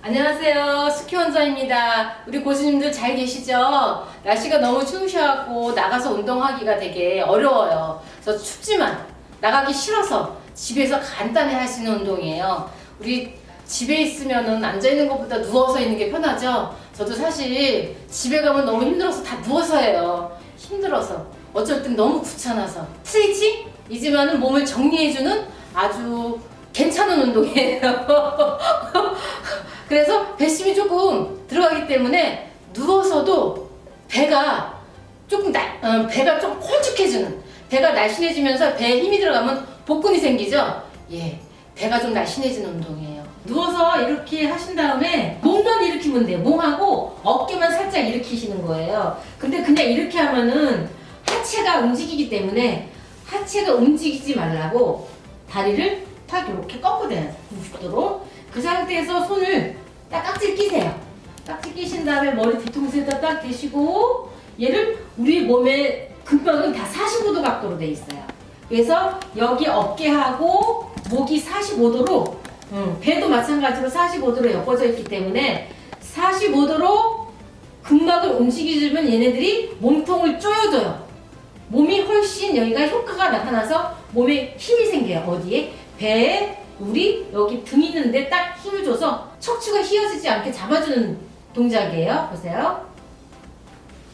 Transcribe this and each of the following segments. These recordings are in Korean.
안녕하세요. 스키 원장입니다. 우리 고수님들 잘 계시죠? 날씨가 너무 추우셔갖고 나가서 운동하기가 되게 어려워요. 그래서 춥지만 나가기 싫어서 집에서 간단히 할 수 있는 운동이에요. 우리 집에 있으면은 앉아있는 것보다 누워서 있는 게 편하죠? 저도 사실 집에 가면 너무 힘들어서 다 누워서 해요. 힘들어서. 어쩔 땐 너무 귀찮아서. 스트레칭이지만은 몸을 정리해주는 아주 괜찮은 운동이에요. 그래서 배심이 들어가기 때문에 누워서도 배가 조금 나, 어, 배가 좀 홀쭉해지는 배가 날씬해지면서 배에 힘이 들어가면 복근이 생기죠. 예, 배가 좀 날씬해지는 운동이에요. 누워서 이렇게 하신 다음에 몸만 일으키면 돼요. 몸하고 어깨만 살짝 일으키시는 거예요. 근데 그냥 이렇게 하면은 하체가 움직이기 때문에 하체가 움직이지 말라고 다리를 탁 이렇게 꺾어대요. 90도로. 그 상태에서 손을 딱 깍지 끼세요. 깍지 끼신 다음에 머리 뒤통수에다 딱 대시고 얘를 우리 몸의 근막은 다 45도 각도로 돼 있어요. 그래서 여기 어깨하고 목이 45도로 배도 마찬가지로 45도로 엮어져 있기 때문에 45도로 근막을 움직이주면 얘네들이 몸통을 조여줘요. 몸이 훨씬 여기가 효과가 나타나서 몸에 힘이 생겨요. 어디에? 배에 우리 여기 등 있는데 딱 힘을 줘서 척추가 휘어지지 않게 잡아주는 동작이에요. 보세요.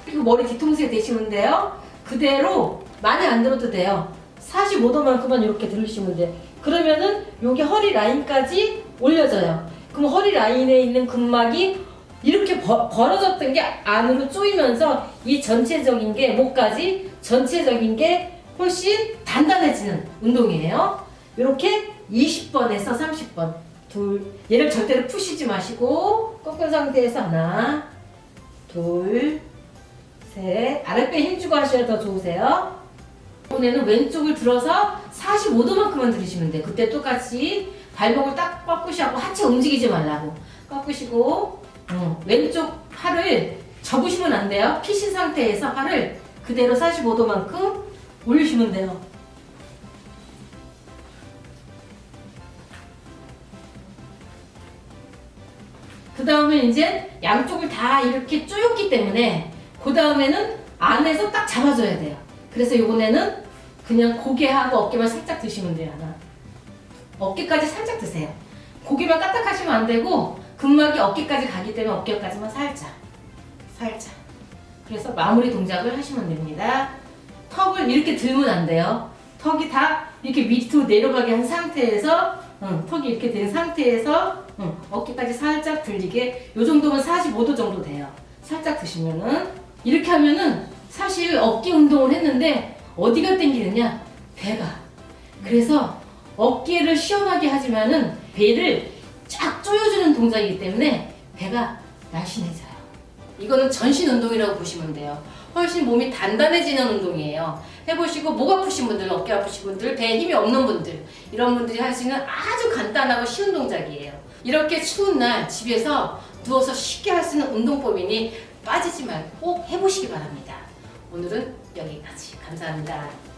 그리고 머리 뒤통수에 대시면 돼요. 그대로 많이 안 들어도 돼요. 45도만큼만 이렇게 들으시면 돼요. 그러면은 여기 허리 라인까지 올려져요. 그럼 허리 라인에 있는 근막이 이렇게 벌, 벌어졌던 게 안으로 조이면서 이 전체적인 게 목까지 전체적인 게 훨씬 단단해지는 운동이에요. 이렇게 20번에서 30번 둘 얘를 절대로 푸시지 마시고 꺾은 상태에서 하나 둘 셋 아랫배 힘주고 하셔야 더 좋으세요. 이번에는 왼쪽을 들어서 45도만큼만 들이시면 돼요. 그때 똑같이 발목을 딱 꺾으시고 하체 움직이지 말라고 꺾으시고 어, 왼쪽 팔을 접으시면 안 돼요. 피신 상태에서 팔을 그대로 45도만큼 올리시면 돼요. 그 다음에 이제 양쪽을 다 이렇게 쪼였기 때문에 그 다음에는 안에서 딱 잡아줘야 돼요. 그래서 이번에는 그냥 고개하고 어깨만 살짝 드시면 돼요. 하나. 어깨까지 살짝 드세요. 고개만 까딱하시면 안 되고 근막이 어깨까지 가기 때문에 어깨까지만 살짝, 살짝. 그래서 마무리 동작을 하시면 됩니다. 턱을 이렇게 들면 안 돼요. 턱이 다 이렇게 밑으로 내려가게 한 상태에서 응, 턱이 이렇게 된 상태에서 응, 어깨까지 살짝 들리게 요 정도면 45도 정도 돼요. 살짝 드시면은 이렇게 하면은 사실 어깨 운동을 했는데 어디가 땡기느냐? 배가. 그래서 어깨를 시원하게 하지만은 배를 쫙 조여주는 동작이기 때문에 배가 날씬해져요. 이거는 전신 운동이라고 보시면 돼요. 훨씬 몸이 단단해지는 운동이에요. 해보시고 목 아프신 분들, 어깨 아프신 분들, 배에 힘이 없는 분들 이런 분들이 할 수 있는 아주 간단하고 쉬운 동작이에요. 이렇게 추운 날 집에서 누워서 쉽게 할 수 있는 운동법이니 빠지지 말고 꼭 해보시기 바랍니다. 오늘은 여기까지. 감사합니다.